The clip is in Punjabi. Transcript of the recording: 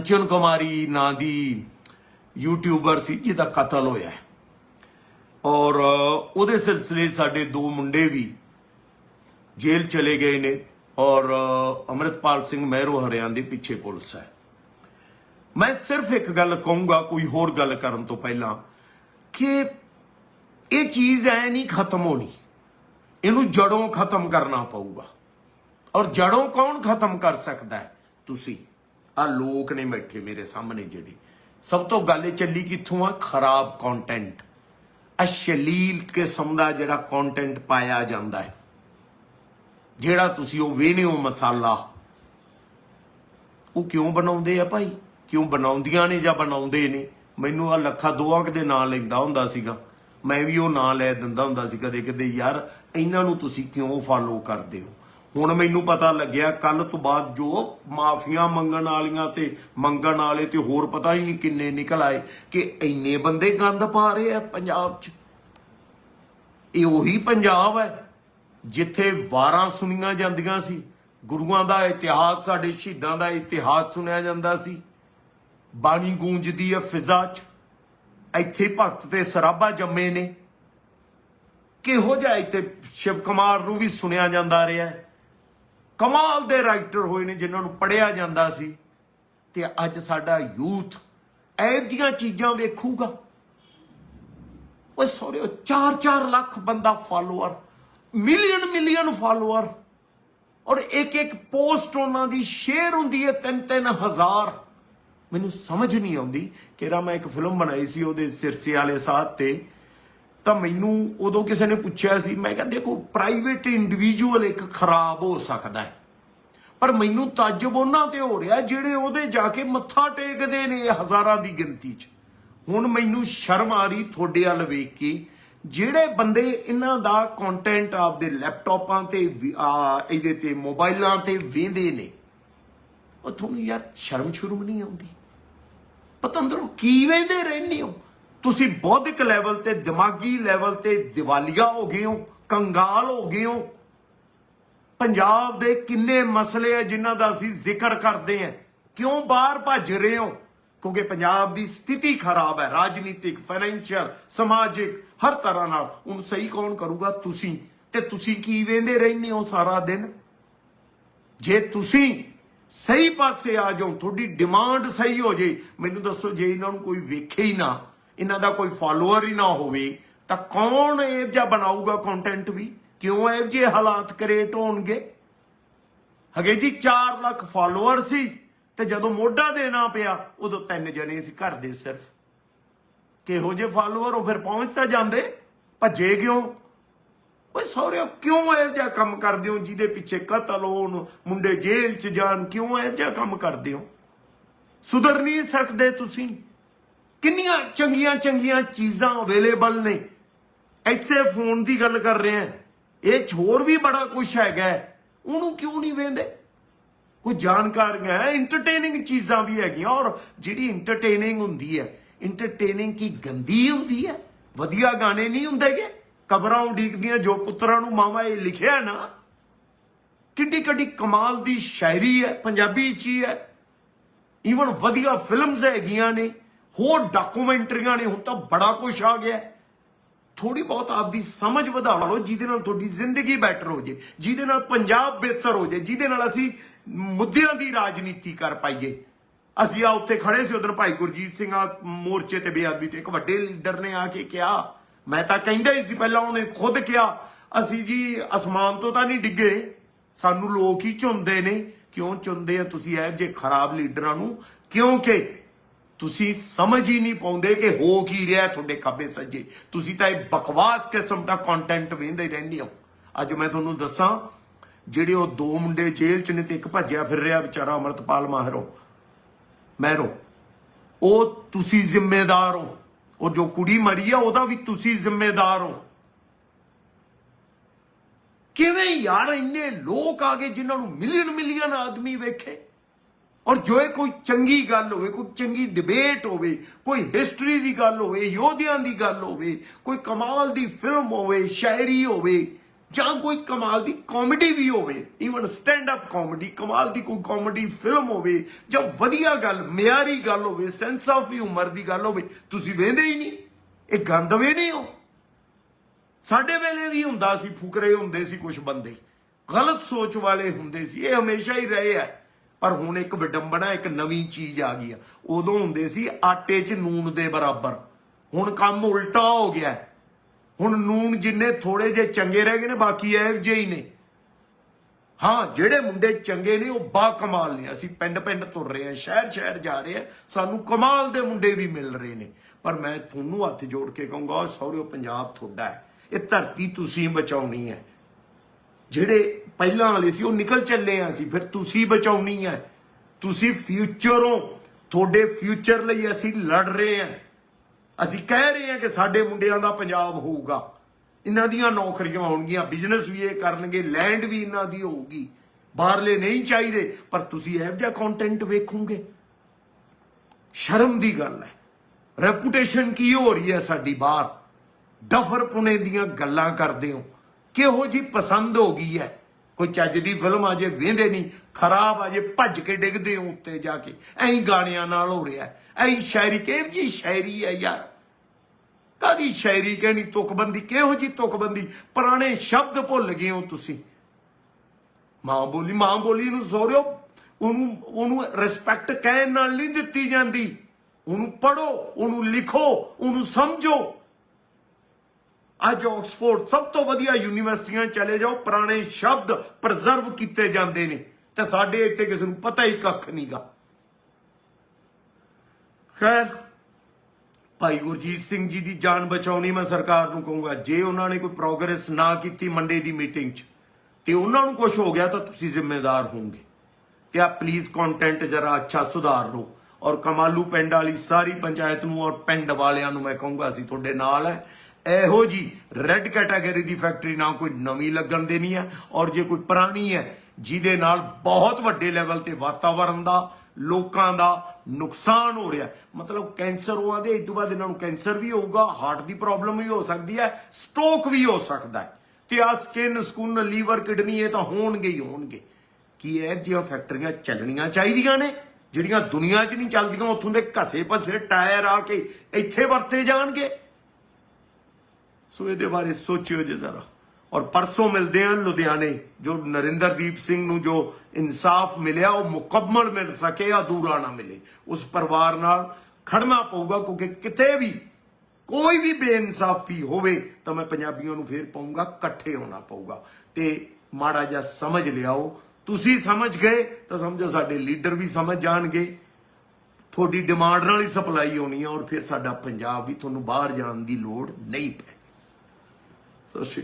ਕੰਚਨ ਕੁਮਾਰੀ ਨਾਂ ਦੀ ਯੂਟਿਊਬਰ ਸੀ ਜਿਹਦਾ ਕਤਲ ਹੋਇਆ ਔਰ ਉਹਦੇ ਸਿਲਸਿਲੇ ਸਾਡੇ ਦੋ ਮੁੰਡੇ ਵੀ ਜੇਲ੍ਹ ਚਲੇ ਗਏ ਨੇ। ਔਰ ਅ, ਅੰਮ੍ਰਿਤਪਾਲ ਸਿੰਘ ਮਹਿਰੋ ਹਰਿਆਣ ਦੇ ਪਿੱਛੇ ਪੁਲਿਸ ਹੈ। ਮੈਂ ਸਿਰਫ ਇੱਕ ਗੱਲ ਕਹੂੰਗਾ ਕੋਈ ਹੋਰ ਗੱਲ ਕਰਨ ਤੋਂ ਪਹਿਲਾਂ ਕਿ ਇਹ ਚੀਜ਼ ਐ ਨਹੀਂ ਖਤਮ ਹੋਣੀ। ਇਹਨੂੰ ਜੜੋਂ ਖਤਮ ਕਰਨਾ ਪਊਗਾ। ਔਰ ਜੜੋਂ ਕੌਣ ਖਤਮ ਕਰ ਸਕਦਾ ਹੈ? ਤੁਸੀਂ। ਆ ਲੋਕ ਨੇ ਬੈਠੇ ਮੇਰੇ ਸਾਹਮਣੇ ਜਿਹੜੇ। ਸਭ ਤੋਂ ਗੱਲ ਇਹ ਚੱਲੀ ਕਿੱਥੋਂ ਆ? ਖਰਾਬ ਕੰਟੈਂਟ ਅਸ਼ਲੀਲ ਕਿਸਮ ਦਾ ਜਿਹੜਾ ਕੰਟੈਂਟ ਪਾਇਆ ਜਾਂਦਾ ਹੈ। ਜਿਹੜਾ ਤੁਸੀਂ ਉਹ ਵੇਹਨੇ ਹੋ ਮਸਾਲਾ। ਉਹ ਕਿਉਂ ਬਣਾਉਂਦੇ ਆ ਭਾਈ? ਕਿਉਂ ਬਣਾਉਂਦੀਆਂ ਨੇ ਜਾਂ ਬਣਾਉਂਦੇ ਨੇ? ਮੈਨੂੰ ਆ ਲੱਖਾ ਦੋਆਂ ਦੇ ਨਾਂ ਲੈਂਦਾ ਹੁੰਦਾ ਸੀਗਾ। ਮੈਂ ਵੀ ਉਹ ਨਾਂ ਲੈ ਦਿੰਦਾ ਹੁੰਦਾ ਸੀ ਕਦੇ ਕਦੇ ਯਾਰ, ਇਹਨਾਂ ਨੂੰ ਤੁਸੀਂ ਕਿਉਂ ਫਾਲੋ ਕਰਦੇ ਹੋ? ਹੁਣ ਮੈਨੂੰ ਪਤਾ ਲੱਗਿਆ ਕੱਲ ਤੋਂ ਬਾਅਦ ਜੋ ਮਾਫੀਆਂ ਮੰਗਣ ਵਾਲੀਆਂ ਤੇ ਮੰਗਣ ਵਾਲੇ ਤੇ ਹੋਰ ਪਤਾ ਹੀ ਨਹੀਂ ਕਿੰਨੇ ਨਿਕਲ ਆਏ ਕਿ ਇੰਨੇ ਬੰਦੇ ਗੰਦ ਪਾ ਰਹੇ ਆ ਪੰਜਾਬ 'ਚ। ਇਹ ਉਹੀ ਪੰਜਾਬ ਹੈ ਜਿੱਥੇ ਵਾਰਾਂ ਸੁਣੀਆਂ ਜਾਂਦੀਆਂ ਸੀ। ਗੁਰੂਆਂ ਦਾ ਇਤਿਹਾਸ, ਸਾਡੇ ਸ਼ਹੀਦਾਂ ਦਾ ਇਤਿਹਾਸ ਸੁਣਿਆ ਜਾਂਦਾ ਸੀ। ਬਾਣੀ ਗੂੰਜਦੀ ਹੈ ਫਿਜ਼ਾ 'ਚ। ਇੱਥੇ ਭਗਤ ਤੇ ਸਰਾਭਾ ਜੰਮੇ ਨੇ। ਕਿਹੋ ਜਿਹਾ ਇੱਥੇ ਸ਼ਿਵ ਕੁਮਾਰ ਨੂੰ ਵੀ ਸੁਣਿਆ ਜਾਂਦਾ ਰਿਹਾ ਹੈ। ਕਮਾਲ ਦੇ ਰਾਈਟਰ ਹੋਏ ਨੇ ਜਿਨ੍ਹਾਂ ਨੂੰ ਪੜਿਆ ਜਾਂਦਾ ਸੀ ਤੇ ਅੱਜ ਸਾਡਾ ਯੂਥ ਇਹ ਜੀਆਂ ਚੀਜ਼ਾਂ ਵੇਖੂਗਾ। ਓਏ ਸੋਰੇ 4-4 ਲੱਖ ਬੰਦਾ ਫਾਲੋਅਰ ਮਿਲੀਅਨ ਮਿਲੀਅਨ ਫਾਲੋਅਰ ਔਰ ਇੱਕ ਇੱਕ ਪੋਸਟ ਉਹਨਾਂ ਦੀ ਸ਼ੇਅਰ ਹੁੰਦੀ ਹੈ 3-3000 ਮੈਨੂੰ ਸਮਝ ਨਹੀਂ ਆਉਂਦੀ ਕਿਰਾ ਮੈਂ ਇੱਕ ਫਿਲਮ ਬਣਾਈ ਸੀ ਉਹਦੇ ਸਿਰਸੇ ਵਾਲੇ ਸਾਥ ਤੇ। ਤਾਂ ਮੈਨੂੰ ਉਦੋਂ ਕਿਸੇ ਨੇ ਪੁੱਛਿਆ ਸੀ, ਮੈਂ ਕਿਹਾ, ਦੇਖੋ ਪ੍ਰਾਈਵੇਟ ਇੰਡੀਵਿਜੂਅਲ ਇੱਕ ਖਰਾਬ ਹੋ ਸਕਦਾ ਹੈ। ਪਰ ਮੈਨੂੰ ਤਾਜਬ ਉਹਨਾਂ ਤੇ ਹੋ ਰਿਹਾ, ਜਿਹੜੇ ਉਹਦੇ ਜਾ ਕੇ ਮੱਥਾ ਟੇਕਦੇ ਨੇ ਹਜ਼ਾਰਾਂ ਦੀ ਗਿਣਤੀ 'ਚ। ਹੁਣ ਮੈਨੂੰ ਸ਼ਰਮ ਆ ਰਹੀ ਤੁਹਾਡੇ ਵੱਲ ਵੇਖ ਕੇ। ਜਿਹੜੇ ਬੰਦੇ ਇਹਨਾਂ ਦਾ ਕੰਟੈਂਟ ਆਪਦੇ ਲੈਪਟਾਪਾਂ ਤੇ, ਵੀ- ਇਹਦੇ ਤੇ ਮੋਬਾਈਲਾਂ ਤੇ ਵੇਂਦੇ ਨੇ, ਉਹ ਤੁਹਾਨੂੰ ਯਾਰ ਸ਼ਰਮ ਸ਼ੁਰਮ ਨਹੀਂ ਆਉਂਦੀ? ਪਤੰਦਰੋਂ, ਕੀ ਵੇਂਦੇ ਰਹਿੰਦੇ ਹੋ? ਤੁਸੀਂ ਬੌਧਿਕ ਲੈਵਲ ਤੇ, ਦਿਮਾਗੀ ਲੈਵਲ ਤੇ ਦਿਵਾਲੀਆ ਹੋ ਗਏ ਹੋ, ਕੰਗਾਲ ਹੋ ਗਏ ਹੋ, ਪੰਜਾਬ ਦੇ ਕਿੰਨੇ ਮਸਲੇ ਆ ਜਿਨ੍ਹਾਂ ਦਾ ਅਸੀਂ ਜ਼ਿਕਰ ਕਰਦੇ ਹਾਂ। ਕਿਉਂ ਬਾਹਰ ਭੱਜ ਰਹੇ ਹੋ? ਕਿਉਂਕਿ ਪੰਜਾਬ ਦੀ ਸਥਿਤੀ ਖਰਾਬ ਹੈ, ਰਾਜਨੀਤਿਕ ਫਾਈਨੈਂਸ਼ੀਅਲ ਸਮਾਜਿਕ, ਹਰ ਤਰ੍ਹਾਂ ਨਾਲ। ਹੁਣ ਸਹੀ ਕੌਣ ਕਰੂਗਾ? ਤੁਸੀਂ। ਤੇ ਤੁਸੀਂ ਕੀ ਵੇਂਦੇ ਰਹਿੰਦੇ ਹੋ ਸਾਰਾ ਦਿਨ? ਜੇ ਤੁਸੀਂ ਸਹੀ ਪਾਸੇ ਆ ਜਾਓ, ਤੁਹਾਡੀ ਡਿਮਾਂਡ ਸਹੀ ਹੋ ਜੇ, ਮੈਨੂੰ ਦੱਸੋ ਜੇ ਇਹਨਾਂ ਨੂੰ ਕੋਈ ਵੇਖੇ ਹੀ ਨਾ। ਇਹਨਾਂ ਦਾ ਕੋਈ ਫਾਲੋਅਰ ਹੀ ਨਾ ਹੋਵੇ, ਤਾਂ ਕੌਣ ਇਹ ਜਿਹਾ ਬਣਾਊਗਾ ਕੰਟੈਂਟ ਵੀ? ਕਿਉਂ ਇਹ ਜਿਹੇ ਹਾਲਾਤ ਕ੍ਰੀਏਟ ਹੋਣਗੇ? ਹਗੇ ਜੀ 4 ਲੱਖ ਫਾਲੋਅਰ ਸੀ, ਤੇ ਜਦੋਂ ਮੋਢਾ ਦੇਣਾ ਪਿਆ, ਉਦੋਂ ਤਿੰਨ ਜਣੇ ਸੀ ਘਰ ਦੇ ਸਿਰਫ। ਕਿਹੋ ਜਿਹੇ ਫਾਲੋਅਰ ਉਹ ਫਿਰ ਪਹੁੰਚ ਤਾਂ ਜਾਂਦੇ, ਭੱਜੇ ਕਿਉਂ? ਓਏ ਸੌਰਿਓ ਕਿਉਂ ਇਹ ਜਿਹਾ ਕੰਮ ਕਰਦੇ ਹੋ ਜਿਹਦੇ ਪਿੱਛੇ ਕਤਲ ਹੋਣ, ਮੁੰਡੇ ਜੇਲ੍ਹ 'ਚ ਜਾਣ, ਕਿਉਂ ਇਹ ਜਿਹਾ ਕੰਮ ਕਰਦੇ ਹੋ? ਸੁਧਰ ਨਹੀਂ ਸਕਦੇ ਤੁਸੀਂ। ਕਿੰਨੀਆਂ ਚੰਗੀਆਂ ਚੰਗੀਆਂ ਚੀਜ਼ਾਂ ਅਵੇਲੇਬਲ ਨੇ। ਐਸੇ ਫੋਨ ਦੀ ਗੱਲ ਕਰ ਰਹੇ ਆ ਇਹ 'ਚ ਹੋਰ ਵੀ ਬੜਾ ਕੁਝ ਹੈਗਾ ਉਹਨੂੰ ਕਿਉਂ ਨਹੀਂ ਵੇਂਦੇ ਕੋਈ ਜਾਣਕਾਰੀਆਂ ਹੈ? ਇੰਟਰਟੇਨਿੰਗ ਚੀਜ਼ਾਂ ਵੀ ਹੈਗੀਆਂ। ਔਰ ਜਿਹੜੀ ਇੰਟਰਟੇਨਿੰਗ ਹੁੰਦੀ ਹੈ ਇੰਟਰਟੇਨਿੰਗ ਕੀ ਗੰਦੀ ਹੁੰਦੀ ਹੈ? ਵਧੀਆ ਗਾਣੇ ਨਹੀਂ ਹੁੰਦੇਗੇ ਕਬਰਾਂ ਉਡੀਕਦੀਆਂ ਜੋ ਪੁੱਤਰਾਂ ਨੂੰ ਮਾਵਾ ਇਹ ਲਿਖਿਆ ਨਾ। ਕਿੱਡੀ ਕਿੱਡੀ ਕਮਾਲ ਦੀ ਸ਼ਾਇਰੀ ਹੈ, ਪੰਜਾਬੀ ਚ ਹੀ ਹੈ। ਈਵਨ ਵਧੀਆ ਫਿਲਮਸ ਹੈਗੀਆਂ ਨੇ। ਹੋਰ ਡਾਕੂਮੈਂਟਰੀਆਂ ਨੇ, ਹੁਣ ਤਾਂ ਬੜਾ ਕੁਝ ਆ ਗਿਆ ਹੈ। ਥੋੜੀ ਬਹੁਤ ਆਪਦੀ ਸਮਝ ਵਧਾ ਲਓ, ਜਿਹਦੇ ਨਾਲ ਤੁਹਾਡੀ ਜ਼ਿੰਦਗੀ ਬੈਟਰ ਹੋ ਜੇ, ਜਿਹਦੇ ਨਾਲ ਪੰਜਾਬ ਬਿਹਤਰ ਹੋ ਜੇ, ਜਿਹਦੇ ਨਾਲ ਅਸੀਂ ਮੁੱਦਿਆਂ ਦੀ ਰਾਜਨੀਤੀ ਕਰ ਪਾਈਏ। ਅਸੀਂ ਆ ਉੱਤੇ ਖੜੇ ਸੀ, ਉਦੋਂ ਭਾਈ ਗੁਰਜੀਤ ਸਿੰਘ ਆ ਮੋਰਚੇ ਤੇ ਬੇਅਦਬੀ ਤੇ ਇੱਕ ਵੱਡੇ ਲੀਡਰ ਨੇ ਆ ਕੇ ਕਿਹਾ। ਮੈਂ ਤਾਂ ਕਹਿੰਦਾ ਹੀ ਸੀ ਪਹਿਲਾਂ, ਉਹਨੇ ਖੁਦ ਕਿਹਾ, ਅਸੀਂ ਜੀ ਅਸਮਾਨ ਤੋਂ ਤਾਂ ਨਹੀਂ ਡਿੱਗੇ, ਸਾਨੂੰ ਲੋਕ ਹੀ ਚੁੰਦੇ ਨੇ। ਕਿਉਂ ਚੁੰਦੇ ਆ ਤੁਸੀਂ ਇਹ ਜੇ ਖਰਾਬ ਲੀਡਰਾਂ ਨੂੰ? ਕਿਉਂਕਿ ਤੁਸੀਂ ਸਮਝ ਹੀ ਨਹੀਂ ਪਾਉਂਦੇ ਕਿ ਹੋ ਕੀ ਰਿਹਾ ਤੁਹਾਡੇ ਖੱਬੇ ਸੱਜੇ। ਤੁਸੀਂ ਤਾਂ ਇਹ ਬਕਵਾਸ ਕਿਸਮ ਦਾ ਕੰਟੈਂਟ ਵੇਂਦੇ ਰਹਿੰਦੇ ਹੋ। ਅੱਜ ਮੈਂ ਤੁਹਾਨੂੰ ਦੱਸਾਂ, ਜਿਹੜੇ ਉਹ ਦੋ ਮੁੰਡੇ ਜੇਲ੍ਹ ਚ ਨੇ ਤੇ ਇੱਕ ਭੱਜਿਆ ਫਿਰ ਰਿਹਾ ਵਿਚਾਰਾ ਅਮਰਤਪਾਲ ਮਾਹਰੋ। ਮਹਿਰੋ ਉਹ ਤੁਸੀਂ ਜ਼ਿੰਮੇਦਾਰ ਹੋ। ਉਹ ਜੋ ਕੁੜੀ ਮਰੀ ਆ, ਉਹਦਾ ਵੀ ਤੁਸੀਂ ਜ਼ਿੰਮੇਦਾਰ ਹੋ। ਕਿਵੇਂ ਯਾਰ ਇੰਨੇ ਲੋਕ ਆ ਗਏ ਜਿਨ੍ਹਾਂ ਨੂੰ ਮਿਲੀਅਨ ਮਿਲੀਅਨ ਆਦਮੀ ਵੇਖੇ? ਔਰ ਜੋ ਇਹ ਕੋਈ ਚੰਗੀ ਗੱਲ ਹੋਵੇ, ਕੋਈ ਚੰਗੀ ਡਿਬੇਟ ਹੋਵੇ, ਕੋਈ ਹਿਸਟਰੀ ਦੀ ਗੱਲ ਹੋਵੇ, ਯੋਧਿਆਂ ਦੀ ਗੱਲ ਹੋਵੇ, ਕੋਈ ਕਮਾਲ ਦੀ ਫਿਲਮ ਹੋਵੇ, ਸ਼ਾਇਰੀ ਹੋਵੇ, ਜਾਂ ਕੋਈ ਕਮਾਲ ਦੀ ਕਾਮੇਡੀ ਵੀ ਹੋਵੇ ਈਵਨ ਸਟੈਂਡ ਅਪ ਕਾਮੇਡੀ ਕਮਾਲ ਦੀ ਕੋਈ ਕਾਮੇਡੀ ਫਿਲਮ ਹੋਵੇ, ਜਾਂ ਵਧੀਆ ਗੱਲ, ਮਿਆਰੀ ਗੱਲ ਹੋਵੇ ਸੈਂਸ ਆਫ ਹਿਊਮਰ ਦੀ ਗੱਲ ਹੋਵੇ, ਤੁਸੀਂ ਵੇਂਦੇ ਹੀ ਨਹੀਂ, ਇਹ ਗੰਦਵੇ ਨਹੀਂ ਹੋ। ਸਾਡੇ ਵੇਲੇ ਵੀ ਹੁੰਦਾ ਸੀ, ਫੁਕਰੇ ਹੁੰਦੇ ਸੀ ਕੁਝ ਬੰਦੇ, ਗਲਤ ਸੋਚ ਵਾਲੇ ਹੁੰਦੇ ਸੀ, ਇਹ ਹਮੇਸ਼ਾ ਹੀ ਰਹੇ ਆ। ਪਰ ਹੁਣ ਇੱਕ ਵਿਡੰਬਣਾ, ਇੱਕ ਨਵੀਂ ਚੀਜ਼ ਆ ਗਈ ਆ। ਉਦੋਂ ਹੁੰਦੇ ਸੀ ਆਟੇ 'ਚ ਨੂਨ ਦੇ ਬਰਾਬਰ। ਹੁਣ ਕੰਮ ਉਲਟਾ ਹੋ ਗਿਆ। ਹੁਣ ਨੂਨ ਜਿੰਨੇ ਥੋੜੇ ਜੇ ਚੰਗੇ ਰਹਿ ਗਏ ਨੇ, ਬਾਕੀ ਇਹੋ ਜਿਹੇ ਹੀ ਨੇ। ਹਾਂ, ਜਿਹੜੇ ਮੁੰਡੇ ਚੰਗੇ ਨੇ, ਉਹ ਬਾ ਕਮਾਲ ਨੇ। ਅਸੀਂ ਪਿੰਡ ਪਿੰਡ ਤੁਰ ਰਹੇ ਹਾਂ, ਸ਼ਹਿਰ ਸ਼ਹਿਰ ਜਾ ਰਹੇ ਹਾਂ। ਸਾਨੂੰ ਕਮਾਲ ਦੇ ਮੁੰਡੇ ਵੀ ਮਿਲ ਰਹੇ ਨੇ। ਪਰ ਮੈਂ ਤੁਹਾਨੂੰ ਹੱਥ ਜੋੜ ਕੇ ਕਹੂੰਗਾ ਸੌਰਿਓ ਪੰਜਾਬ ਤੁਹਾਡਾ ਹੈ। ਇਹ ਧਰਤੀ ਤੁਸੀਂ ਬਚਾਉਣੀ ਹੈ। ਜਿਹੜੇ ਪਹਿਲਾਂ ਵਾਲੇ ਸੀ, ਉਹ ਨਿਕਲ ਚੱਲੇ ਆ ਸੀ ਫਿਰ ਤੁਸੀਂ ਬਚਾਉਣੀ ਹੈ ਤੁਸੀਂ ਫਿਊਚਰ ਹੋ। ਤੁਹਾਡੇ ਫਿਊਚਰ ਲਈ ਅਸੀਂ ਲੜ ਰਹੇ ਹਾਂ ਅਸੀਂ ਕਹਿ ਰਹੇ ਹਾਂ ਕਿ ਸਾਡੇ ਮੁੰਡਿਆਂ ਦਾ ਪੰਜਾਬ ਹੋਊਗਾ। ਇਹਨਾਂ ਦੀਆਂ ਨੌਕਰੀਆਂ ਹੋਣਗੀਆਂ ਬਿਜ਼ਨਸ ਵੀ ਇਹ ਕਰਨਗੇ ਲੈਂਡ ਵੀ ਇਹਨਾਂ ਦੀ ਹੋਊਗੀ। ਬਾਹਰਲੇ ਨਹੀਂ ਚਾਹੀਦੇ, ਪਰ ਤੁਸੀਂ ਇਹੋ ਜਿਹਾ ਕੰਟੈਂਟ ਵੇਖੋਗੇ। ਸ਼ਰਮ ਦੀ ਗੱਲ ਹੈ। ਰੈਪੂਟੇਸ਼ਨ ਕੀ ਹੋ ਰਹੀ ਹੈ ਸਾਡੀ ਬਾਹਰ? ਡਫਰ ਪੁਣੇ ਦੀਆਂ ਗੱਲਾਂ ਕਰਦੇ ਹੋ। ਕਿਹੋ ਜੀ ਪਸੰਦ ਹੋ ਗਈ ਹੈ? ਕੋਈ ਚੱਜ ਦੀ ਫਿਲਮ ਆ ਜੇ ਵੇਂਦੇ ਨਹੀਂ। ਖਰਾਬ ਆ ਜੇ ਭੱਜ ਕੇ ਡਿੱਗਦੇ ਹੋ ਉੱਤੇ ਜਾ ਕੇ। ਐਂ ਗਾਣਿਆਂ ਨਾਲ ਹੋ ਰਿਹਾ ਹੈ। ਐਂ ਸ਼ਾਇਰੀ, ਕਿਹੋ ਜੀ ਸ਼ਾਇਰੀ ਹੈ ਯਾਰ? ਕਾਦੀ ਸ਼ਾਇਰੀ ਕਹਿਣੀ? ਤੁਕਬੰਦੀ, ਕਿਹੋ ਜੀ ਤੁਕਬੰਦੀ? ਪੁਰਾਣੇ ਸ਼ਬਦ ਭੁੱਲ ਗਏ ਹੋ ਤੁਸੀਂ। ਮਾਂ ਬੋਲੀ ਮਾਂ ਬੋਲੀ ਨੂੰ ਸੋਰਿਓ ਉਹਨੂੰ ਉਹਨੂੰ ਰਿਸਪੈਕਟ ਕਹਿਣ ਨਾਲ ਨਹੀਂ ਦਿੱਤੀ ਜਾਂਦੀ। ਉਹਨੂੰ ਪੜੋ ਉਹਨੂੰ ਲਿਖੋ, ਉਹਨੂੰ ਸਮਝੋ। ਅੱਜ ਆਕਸਫੋਰਡ ਸਭ ਤੋਂ ਵਧੀਆ ਯੂਨੀਵਰਸਿਟੀਆਂ ਚਲੇ ਜਾਓ, ਪੁਰਾਣੇ ਸ਼ਬਦ ਪ੍ਰਜ਼ਰਵ ਕੀਤੇ ਜਾਂਦੇ ਨੇ। ਤੇ ਸਾਡੇ ਇੱਥੇ ਕਿਸੇ ਨੂੰ ਪਤਾ ਹੀ ਕੱਖ ਨਹੀਂਗਾ। ਖੈਰ, ਭਾਈ ਗੁਰਜੀਤ ਸਿੰਘ ਜੀ ਦੀ ਜਾਨ ਬਚਾਉਣੀ ਮੈਂ ਸਰਕਾਰ ਨੂੰ ਕਹੂੰਗਾ। ਜੇ ਉਹਨਾਂ ਨੇ ਕੋਈ ਪ੍ਰੋਗਰੈਸ ਨਾ ਕੀਤੀ ਮੰਡੇ ਦੀ ਮੀਟਿੰਗ 'ਚ, ਤੇ ਉਹਨਾਂ ਨੂੰ ਕੁਝ ਹੋ ਗਿਆ ਤਾਂ ਤੁਸੀਂ ਜ਼ਿੰਮੇਦਾਰ ਹੋਵੋਗੇ। ਤੇ ਆ ਪਲੀਜ਼ ਕੰਟੈਂਟ ਜਰਾ ਅੱਛਾ ਸੁਧਾਰ ਲਓ। ਔਰ ਕਮਾਲੂ ਪਿੰਡ ਵਾਲੀ ਸਾਰੀ ਪੰਚਾਇਤ ਨੂੰ ਔਰ ਪਿੰਡ ਵਾਲਿਆਂ ਨੂੰ ਮੈਂ ਕਹੂੰਗਾ, ਅਸੀਂ ਤੁਹਾਡੇ ਨਾਲ ਹੈ। ਇਹੋ ਜੀ ਰੈੱਡ ਕੈਟਾਗਰੀ ਦੀ ਫੈਕਟਰੀ ਨਾ ਕੋਈ ਨਵੀਂ ਲੱਗਣ ਦੇਣੀ ਹੈ ਔਰ ਜੇ ਕੋਈ ਪੁਰਾਣੀ ਹੈ, ਜਿਹਦੇ ਨਾਲ ਬਹੁਤ ਵੱਡੇ ਲੈਵਲ ਤੇ ਵਾਤਾਵਰਣ ਦਾ, ਲੋਕਾਂ ਦਾ ਨੁਕਸਾਨ ਹੋ ਰਿਹਾ। ਮਤਲਬ ਕੈਂਸਰ ਹੋਆ ਦੇ ਇਸ ਤੋਂ ਬਾਅਦ ਇਹਨਾਂ ਨੂੰ ਕੈਂਸਰ ਵੀ ਹੋਊਗਾ ਹਾਰਟ ਦੀ ਪ੍ਰੋਬਲਮ ਵੀ ਹੋ ਸਕਦੀ ਹੈ ਸਟ੍ਰੋਕ ਵੀ ਹੋ ਸਕਦਾ ਹੈ। ਤੇ ਆ ਸਕਿਨ ਸਕੂਨ ਲੀਵਰ ਕਿਡਨੀ ਇਹ ਤਾਂ ਹੋਣਗੇ ਹੀ ਹੋਣਗੇ। ਕੀ ਇਹ ਜਿਹੀਆਂ ਫੈਕਟਰੀਆਂ ਚੱਲਣੀਆਂ ਚਾਹੀਦੀਆਂ ਨੇ, ਜਿਹੜੀਆਂ ਦੁਨੀਆ 'ਚ ਨਹੀਂ ਚੱਲਦੀਆਂ, ਉੱਥੋਂ ਦੇ ਘਸੇ ਭਸੇ ਟਾਇਰ ਆ ਕੇ ਇੱਥੇ ਵਰਤੇ ਜਾਣਗੇ? ਸੋ ਇਹਦੇ ਬਾਰੇ ਸੋਚਿਓ ਜੇ ਜ਼ਰਾ। ਔਰ ਪਰਸੋਂ ਮਿਲਦੇ ਹਾਂ ਲੁਧਿਆਣੇ, ਜੋ ਨਰਿੰਦਰਦੀਪ ਸਿੰਘ ਨੂੰ ਜੋ ਇਨਸਾਫ ਮਿਲਿਆ, ਉਹ ਮੁਕੰਮਲ ਮਿਲ ਸਕੇ ਅਧੂਰਾ ਨਾ ਮਿਲੇ। ਉਸ ਪਰਿਵਾਰ ਨਾਲ ਖੜਨਾ ਪਊਗਾ, ਕਿਉਂਕਿ ਕਿਤੇ ਵੀ ਕੋਈ ਵੀ ਬੇਇਨਸਾਫੀ ਹੋਵੇ, ਤਾਂ ਮੈਂ ਪੰਜਾਬੀਆਂ ਨੂੰ ਫੇਰ ਪਾਉਂਗਾ, ਇਕੱਠੇ ਹੋਣਾ ਪਊਗਾ। ਤੇ ਮਾੜਾ ਜਿਹਾ ਸਮਝ ਲਿਆਓ। ਤੁਸੀਂ ਸਮਝ ਗਏ, ਤਾਂ ਸਮਝੋ ਸਾਡੇ ਲੀਡਰ ਵੀ ਸਮਝ ਜਾਣਗੇ। ਤੁਹਾਡੀ ਡਿਮਾਂਡ ਨਾਲ ਹੀ ਸਪਲਾਈ ਹੋਣੀ ਹੈ ਔਰ ਫਿਰ ਸਾਡਾ ਪੰਜਾਬ ਵੀ ਤੁਹਾਨੂੰ ਬਾਹਰ ਜਾਣ ਦੀ ਲੋੜ ਨਹੀਂ ਪੈ ਸਤਿ ਸ਼੍ਰੀ ਅਕਾਲ